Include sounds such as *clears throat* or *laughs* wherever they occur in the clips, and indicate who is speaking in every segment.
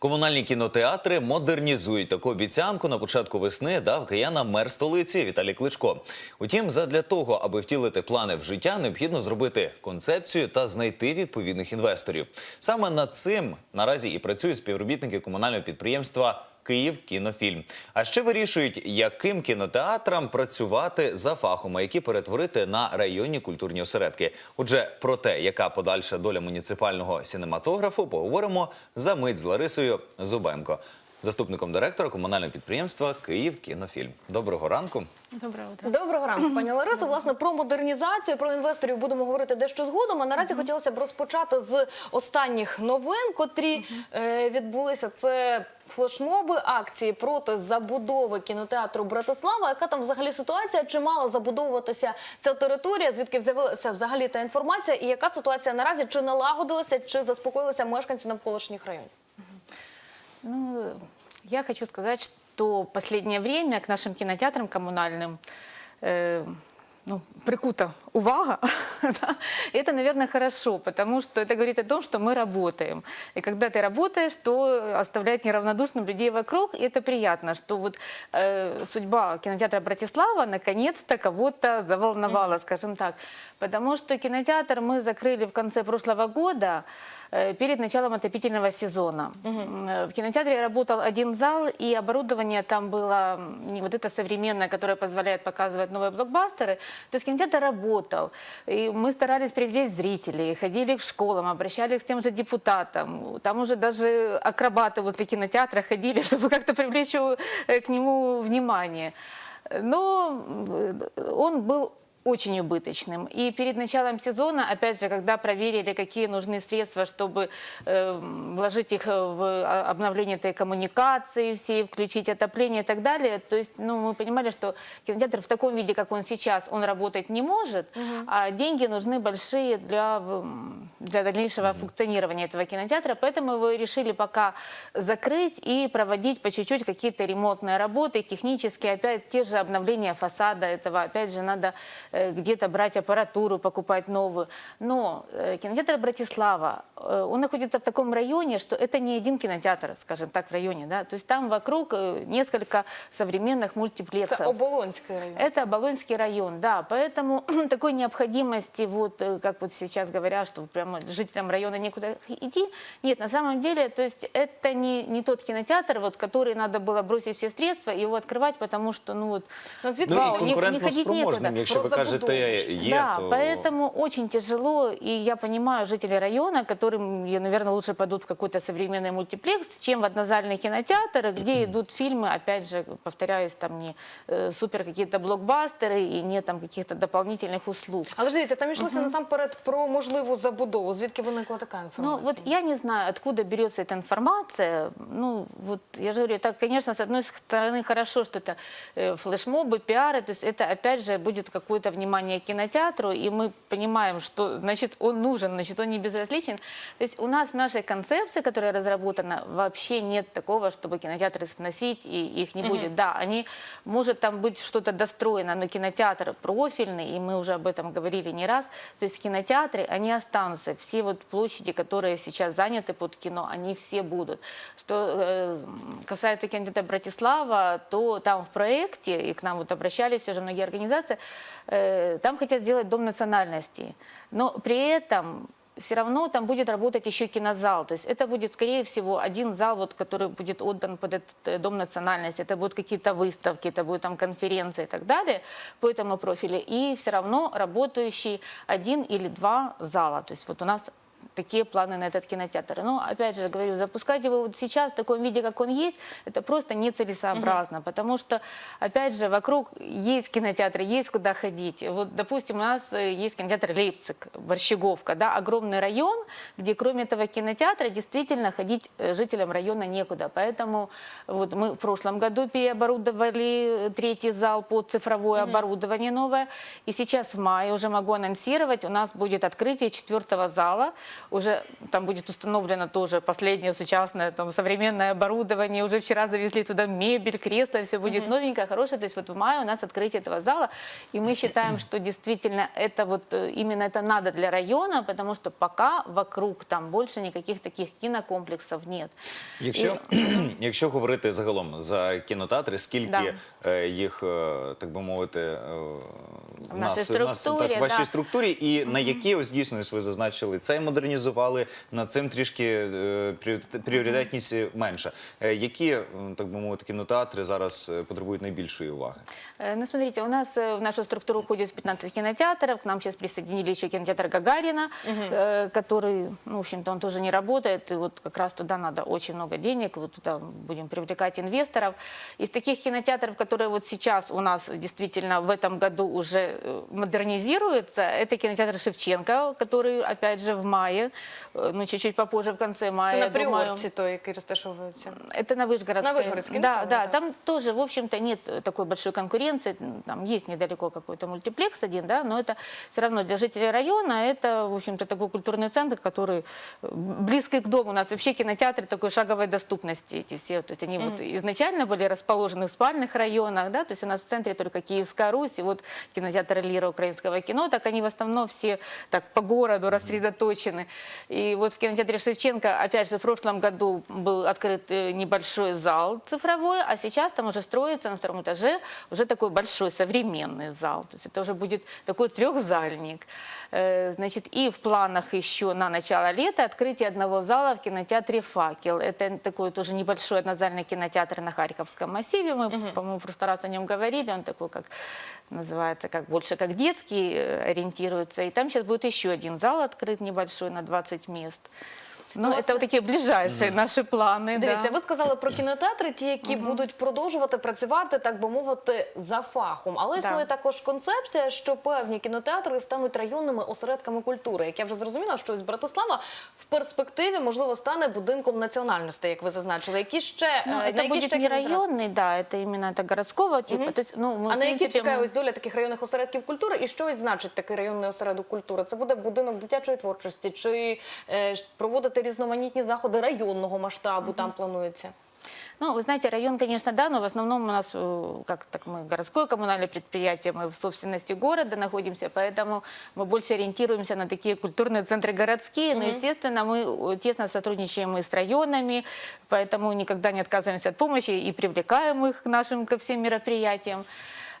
Speaker 1: Комунальні кінотеатри модернізують таку обіцянку на початку весни дав киянам мер столиці Віталій Кличко. Утім, задля того, аби втілити плани в життя, необхідно зробити концепцію та знайти відповідних інвесторів. Саме над цим наразі і працюють співробітники комунального підприємства. Київ кінофільм. А ще вирішують, яким кінотеатрам працювати за фахом, а які перетворити на районні культурні осередки. Отже, про те, яка подальша доля муніципального синематографу, поговоримо за мить з Ларисою Зубенко, заступником директора комунального підприємства Київ кінофільм. Доброго ранку.
Speaker 2: Доброе утро.
Speaker 3: Доброго ранку, пані Ларисо. Власне про модернізацію, про інвесторів будемо говорити дещо згодом. А наразі хотілося б розпочати з останніх новин, котрі е, відбулися. Це флешмоби акції проти забудови кінотеатру Братислава. Яка там взагалі ситуація? Чи мала забудовуватися ця територія? Звідки з'явилася взагалі та інформація? І яка ситуація наразі? Чи налагодилася, чи заспокоїлися мешканці навколишніх районів?
Speaker 2: Ну, я хочу сказать, что в последнее время к нашим кинотеатрам коммунальным э, ну, прикута увага. *laughs* да. Это, наверное, хорошо, потому что это говорит о том, что мы работаем. И когда ты работаешь, то оставляет неравнодушным людей вокруг, и это приятно, что вот э, судьба кинотеатра Братислава наконец-то кого-то заволновала, скажем так. Потому что кинотеатр мы закрыли в конце прошлого года, перед началом отопительного сезона. Э, В кинотеатре работал один зал, и оборудование там было не вот это современное, которое позволяет показывать новые блокбастеры. То есть кинотеатр работал. И мы старались привлечь зрителей, ходили к школам, обращались к тем же депутатам. Там уже даже акробаты возле кинотеатра ходили, *laughs* чтобы как-то привлечь э, к нему внимание. Но э, он был очень убыточным. И перед началом сезона, опять же, когда проверили, какие нужны средства, чтобы э, вложить их в а, обновление этой коммуникации всей, включить отопление и так далее, то есть ну, мы понимали, что кинотеатр в таком виде, как он сейчас, он работать не может, а деньги нужны большие для, для дальнейшего функционирования этого кинотеатра, поэтому его решили пока закрыть и проводить по чуть-чуть какие-то ремонтные работы, технические, опять те же обновления фасада этого, опять же, надо э, где-то брать аппаратуру, покупать новую. Но э, кинотеатр Братислава, э, он находится в таком районе, что это не один кинотеатр, скажем так, в районе, да, то есть там вокруг э, несколько современных мультиплексов.
Speaker 3: Це Оболонський район.
Speaker 2: Это Оболонский район, да, поэтому *clears throat* такой необходимости, вот э, как вот сейчас говорят, что прямо жителям района некуда идти, нет, на самом деле, то есть это не, не тот кинотеатр, вот, который надо было бросить все средства и его открывать, потому что, ну вот,
Speaker 3: Назвіть
Speaker 1: Ну
Speaker 3: вау,
Speaker 1: і
Speaker 3: ні-
Speaker 1: конкурентно
Speaker 3: ходіть
Speaker 1: спроможним,
Speaker 3: нікуди.
Speaker 1: якщо ви
Speaker 3: Про
Speaker 1: кажете,
Speaker 3: забудову.
Speaker 1: є,
Speaker 2: да,
Speaker 1: то
Speaker 2: поэтому очень тяжело, и я понимаю жителей района, которым, наверное, лучше пойдут в какой-то современный мультиплекс, чем в однозальный кинотеатр, где идут фильмы, опять же, повторяюсь, там не э, супер какие-то блокбастеры и нет там каких-то дополнительных услуг.
Speaker 3: Але ж дивіться, там йшлося насамперед про можливу забудову. Звідки виникла така
Speaker 2: Ну,
Speaker 3: інформація?
Speaker 2: вот я не знаю, откуда берется эта информация. Ну, вот я же говорю, это, конечно, с одной стороны хорошо, что это э, флешмобы, пиары, то есть это, опять же, будет какое-то внимание кинотеатру, и мы понимаем, что, значит, он нужен, значит, он не безразличен. То есть у нас в нашей концепции, которая разработана, вообще нет такого, чтобы кинотеатры сносить, и их не будет. Да, они, может там быть что-то достроено, но кинотеатр профильный, и мы уже об этом говорили не раз, то есть кинотеатры, они останутся, все вот площади, которые сейчас заняты под кино, они все будут. Что э, касается кинотеатра Братислава, то там в проекте, и к нам вот обращались уже многие организации, э, там хотят сделать Дом национальности, но при этом все равно там будет работать еще кинозал. То есть это будет, скорее всего, один зал, вот, который будет отдан под этот э, Дом национальности. Это будут какие-то выставки, это будут там конференции и так далее по этому профилю. И все равно работающий один или два зала. То есть вот у нас такие планы на этот кинотеатр. Но, опять же, говорю, запускать его вот сейчас в таком виде, как он есть, это просто нецелесообразно, потому что, опять же, вокруг есть кинотеатры, есть куда ходить. Вот, допустим, у нас э, есть кинотеатр Лейпциг, Борщеговка, да, огромный район, где кроме этого кинотеатра действительно ходить э, жителям района некуда. Поэтому вот мы в прошлом году переоборудовали э, третий зал под цифровое оборудование новое. И сейчас в мае уже могу анонсировать, у нас будет открытие четвертого зала уже там будет установлено тоже последнее сучасное там современное оборудование. Уже вчера завезли туда мебель, кресло, все будет новенькое, хорошее. То есть вот в мае у нас открытие этого зала, и мы считаем, что действительно это вот э, именно это надо для района, потому что пока вокруг там больше никаких таких кинокомплексов нет.
Speaker 1: Якщо, *clears throat* якщо говорити загалом за кінотеатри, скільки
Speaker 2: Да.
Speaker 1: е, їх, е, так би мовити, е,
Speaker 2: В нашій
Speaker 1: нас- нас-
Speaker 2: структурі,
Speaker 1: так, в вашій
Speaker 2: да.
Speaker 1: структурі, і на які ось дійсно ось ви зазначили, цей модернізували, над цим трішки е, пріоритет- пріоритетність менша. Е, Які, е, так би мовити, кінотеатри зараз е, потребують найбільшої уваги?
Speaker 2: Э, Ну, смотрите, у нас э, в нашу структуру входит 15 кинотеатров. К нам сейчас присоединили еще кинотеатр Гагарина, э, который, ну, в общем-то, он тоже не работает. И вот как раз туда надо очень много денег. Вот туда будем привлекать инвесторов. Из таких кинотеатров, которые вот сейчас у нас действительно в этом году уже э, модернизируются, это кинотеатр Шевченко, который, опять же, в мае, э, ну, чуть-чуть попозже, в конце мая,
Speaker 3: Це на приорці той, який розташовується.
Speaker 2: это на Вышгородской.
Speaker 3: На Вышгородской,
Speaker 2: Да, да,
Speaker 3: да.
Speaker 2: там тоже, в общем-то, нет э, такой большой конкуренции. Там есть недалеко какой-то мультиплекс один, да, но это все равно для жителей района это, в общем-то, такой культурный центр, который э, близкий к дому. У нас вообще кинотеатры такой шаговой доступности эти все. То есть они вот изначально были расположены в спальных районах, да, то есть у нас в центре только Киевская Русь и вот кинотеатр Лира украинского кино, так они в основном все так по городу рассредоточены. И вот в кинотеатре Шевченко, опять же, в прошлом году был открыт э, небольшой зал цифровой, а сейчас там уже строится на втором этаже уже такой большой современный зал. То есть это уже будет такой трехзальник. Э, Значит, и в планах еще на начало лета открытие одного зала в кинотеатре «Факел». Это такой тоже небольшой однозальный кинотеатр на Харьковском массиве. Мы, по-моему, в прошлый раз о нем говорили. Он такой, как называется, как больше как детский э, ориентируется. И там сейчас будет еще один зал открыт небольшой на 20 мест. Ну, это вот такие ближайшие наши планы.
Speaker 3: Дивіться,
Speaker 2: да.
Speaker 3: ви сказали про кінотеатри, ті, які будуть продовжувати працювати, так би мовити, за фахом. Але існує також концепція, що певні кінотеатри стануть районними осередками культури. Як я вже зрозуміла, що ось Братислава в перспективі можливо стане будинком національностей, як ви зазначили. Які ще
Speaker 2: Ну,
Speaker 3: е, на
Speaker 2: это
Speaker 3: які
Speaker 2: будет
Speaker 3: ще
Speaker 2: не
Speaker 3: кінотеатри?
Speaker 2: районный, да, это именно это городского типа. То есть, ну, мы,
Speaker 3: А
Speaker 2: в
Speaker 3: на які
Speaker 2: принципе,
Speaker 3: чекає
Speaker 2: мы-
Speaker 3: ось доля таких районних осередків культури, і що ось значить такий районний осередок культури? Це буде будинок дитячої творчості, чи е, ж проводити різноманітні заходи районного масштабу там планується?
Speaker 2: Ну, вы знаете, район, конечно, да, но в основном у нас, э, как так мы городское коммунальное предприятие, мы в собственности города находимся, поэтому мы больше ориентируемся на такие культурные центры городские. Но, естественно, мы э, тесно сотрудничаем и с районами, поэтому никогда не отказываемся от помощи и привлекаем их к нашим ко всем мероприятиям.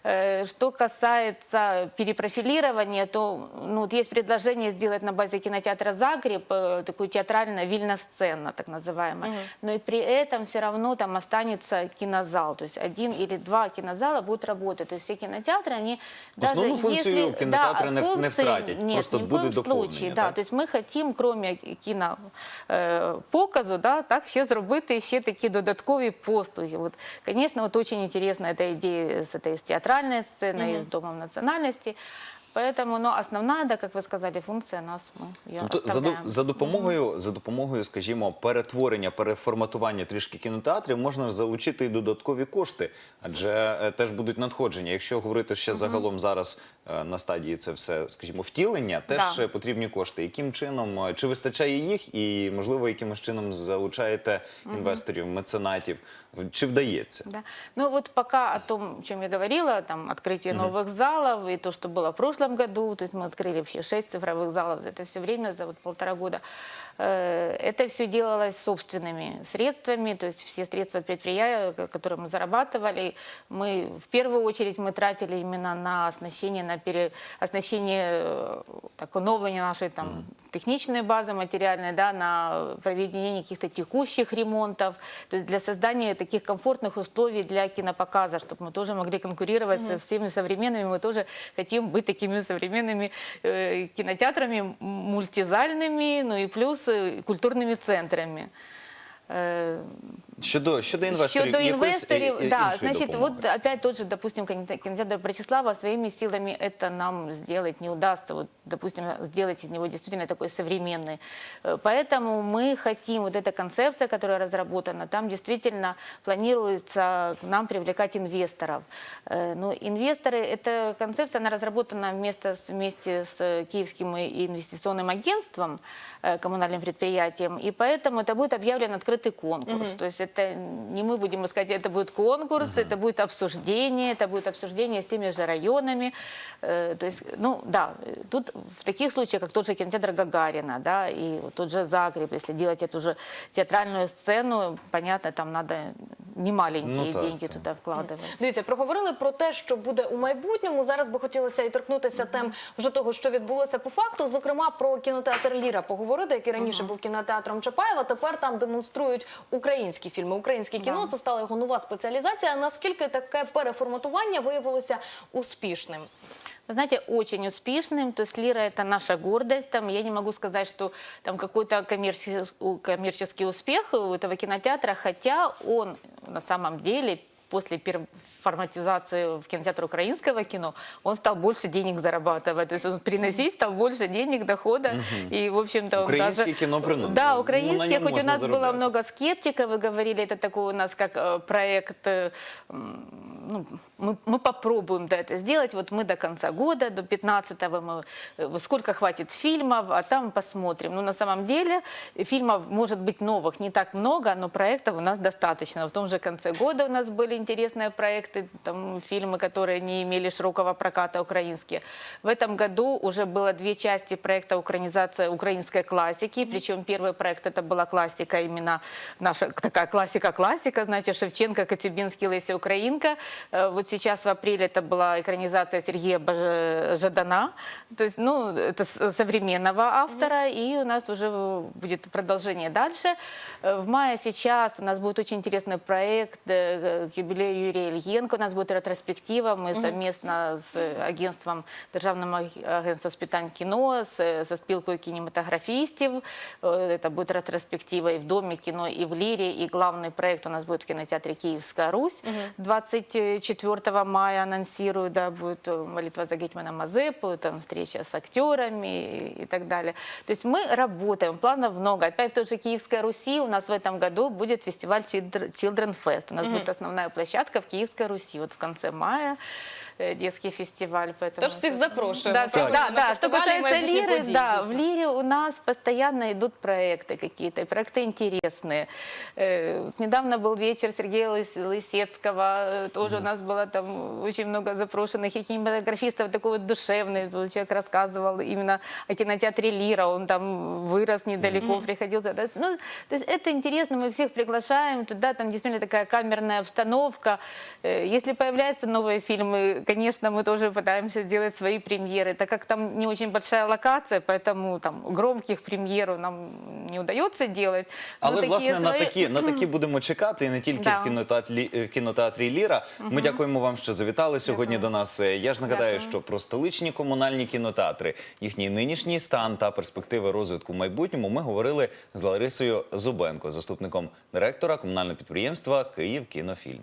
Speaker 2: Э, Что касается перепрофилирования, то ну, вот есть предложение сделать на базе кинотеатра «Загреб» э, такую театрально-вильно-сцена, так называемая. Но и при этом все равно там останется кинозал. То есть один или два кинозала будут работать. То есть все кинотеатры, они
Speaker 1: Основную
Speaker 2: даже
Speaker 1: функцию
Speaker 2: если...
Speaker 1: кинотеатры не в- не
Speaker 2: функции
Speaker 1: втратят,
Speaker 2: Нет,
Speaker 1: просто
Speaker 2: ни в
Speaker 1: будет
Speaker 2: коем
Speaker 1: доповнення,
Speaker 2: случае. Да,
Speaker 1: так?
Speaker 2: то есть ми хотім, крім кіно е, показу, да, так ще зробити ще такі додаткові послуги. Вот, конечно, вот очень интересна эта идея с этой с театральной сценой, и с Домом национальности. Поэтому, но основная, да, как вы сказали, функция нас, мы ее
Speaker 1: Тобто за, до- за допомогою, за допомогою, скажімо, перетворення, переформатування трішки кінотеатрів можна залучити і додаткові кошти, адже е, теж будуть надходження. Якщо говорити ще загалом зараз е, на стадії це все, скажімо, втілення, теж
Speaker 2: Да.
Speaker 1: е, потрібні кошти. Яким чином е, чи вистачає їх, і можливо, якимось чином залучаєте інвесторів, меценатів, чи вдається?
Speaker 2: Да. Ну вот пока о том, о чем я говорила, там открытие новых залов и то, что было в прошлом году, то есть мы открыли вообще шесть цифровых залов за это все время, за вот полтора года. Э, Это все делалось собственными средствами, то есть все средства предприятия, ко- которые мы зарабатывали, мы в первую очередь мы тратили именно на оснащение, на пере, оснащение, э, так, оновление нашей там техничной базы материальной, да, на проведение каких-то текущих ремонтов, то есть для создания таких комфортных условий для кинопоказа, чтобы мы тоже могли конкурировать со всеми современными, мы тоже хотим быть такими современными э, кинотеатрами, мультизальными, ну и плюс э, культурными центрами. Э,
Speaker 1: Щодо щодо інвесторів,
Speaker 2: Щодо
Speaker 1: якоїсь,
Speaker 2: інвесторів,
Speaker 1: е, е,
Speaker 2: да,
Speaker 1: іншої
Speaker 2: значит,
Speaker 1: допомоги?
Speaker 2: вот опять тот же, допустим, кинотеатр кинотеатр Братислава своими силами это нам сделать не удастся. Вот, допустим, сделать из него действительно такой современный. Э, Поэтому мы хотим, вот эта концепция, которая разработана, там действительно планируется к нам привлекать инвесторов. Э, Но инвесторы, эта концепция, она разработана вместе с, вместе с э, Киевским инвестиционным агентством, э, коммунальным предприятием, и поэтому это будет объявлен открытый конкурс. То есть это не мы будем искать, это будет конкурс, это будет обсуждение, это будет обсуждение с теми же районами. Э, То есть, ну да, э, тут в таких случаях, как тот же кинотеатр Гагарина, да, и вот тот же Загреб, если делать эту же театральную сцену, понятно, там надо не маленькие
Speaker 1: Ну так,
Speaker 2: деньги
Speaker 1: так.
Speaker 2: туда вкладывать.
Speaker 3: Дивіться, проговорили про те, що буде у майбутньому. Зараз би хотілося і торкнутися тем вже того, що відбулося по факту. Зокрема, про кінотеатр Ліра поговорити, який раніше був кінотеатром Чапаєва. Тепер там демонструють українські фільми, українське кіно.
Speaker 2: Да.
Speaker 3: Це стала його нова спеціалізація. Наскільки таке переформатування виявилося успішним?
Speaker 2: Вы знаете, очень успешным. То есть Лира это наша гордость. Там, я не могу сказать, что там какой-то коммерческий, коммерческий успех у этого кинотеатра, хотя он на самом деле после переформатизации в кинотеатр украинского кино, он стал больше денег зарабатывать. То есть он приносить стал больше денег, дохода. И, в общем-то, он
Speaker 1: Украинский
Speaker 2: даже...
Speaker 1: кино приносит. Ну,
Speaker 2: Да,
Speaker 1: на
Speaker 2: украинский.
Speaker 1: нем
Speaker 2: хоть у нас было
Speaker 1: заработать.
Speaker 2: много скептиков, вы говорили, это такой у нас как э, проект э, ну, мы, мы попробуем да, это сделать. Вот мы до конца года, до 15-го, мы, э, сколько хватит фильмов, а там посмотрим. Ну, на самом деле, фильмов может быть новых не так много, но проектов у нас достаточно. В том же конце года у нас были интересные проекты, там, фильмы, которые не имели широкого проката украинские. В этом году уже было две части проекта «Украинизация украинской классики». Причем первый проект это была классика, именно наша такая классика-классика, знаете, Шевченко, Коцюбинский, Леся Украинка. Э, Вот сейчас в апреле это была экранизация Сергея Жадана, то есть, ну, это современного автора, и у нас уже будет продолжение дальше. Э, В мае сейчас у нас будет очень интересный проект э, юбилею Юрия Ильенко, у нас будет ретроспектива, мы совместно с агентством, Державным аг- агентством з питань кіно, з, со спілкою кінематографістів. Э, Это будет ретроспектива и в Доме кино, и в Лире. И главный проект у нас будет в кинотеатре «Киевская Русь». 24 мая анонсирую, да, будет э, молитва за Гетмана Мазепу, там встреча с актерами и, и так далее. То есть мы работаем, планов много. Опять в той же Киевской Руси у нас в этом году будет фестиваль Childr- Children Fest. У нас будет основная площадка в Киевской Руси. Вот в конце мая э, детский фестиваль. Поэтому
Speaker 3: Тож всіх запрошуємо.
Speaker 2: Да,
Speaker 3: правильно,
Speaker 2: да,
Speaker 3: на
Speaker 2: да. Что
Speaker 3: фестивалі
Speaker 2: касается
Speaker 3: майбутні
Speaker 2: Лиры,
Speaker 3: події,
Speaker 2: да,
Speaker 3: дійсно.
Speaker 2: в Лире у нас постоянно идут проекты какие-то, и проекты интересные. Э, вот Недавно был вечер Сергея Лыс- Лысецкого, э, тоже у нас было там очень много запрошенных и кинематографистов, такой вот душевный, вот человек рассказывал именно о кинотеатре Лира, он там вырос недалеко, приходил туда. Ну, то есть это интересно, мы всех приглашаем туда, там действительно такая камерная обстановка. Э, Если появляются новые фильмы, конечно, мы тоже пытаемся сделать свои премьеры, так как там не очень большая локация, поэтому там громких премьеров нам не удается делать. Но
Speaker 1: Але
Speaker 2: такие
Speaker 1: власне на
Speaker 2: свои-
Speaker 1: такі на такі будемо *clears throat* чекати, і не тільки
Speaker 2: Да.
Speaker 1: в кінотеатрі в кінотеатрі Ліра. Ми дякуємо вам, що завітали сьогодні до нас. Е, Я ж нагадаю,
Speaker 2: Дякую.
Speaker 1: що про столичні комунальні кінотеатри, їхній нинішній стан та перспективи розвитку в майбутньому ми говорили з Ларисою Зубенко, заступником директора комунального підприємства Київ кінофільм.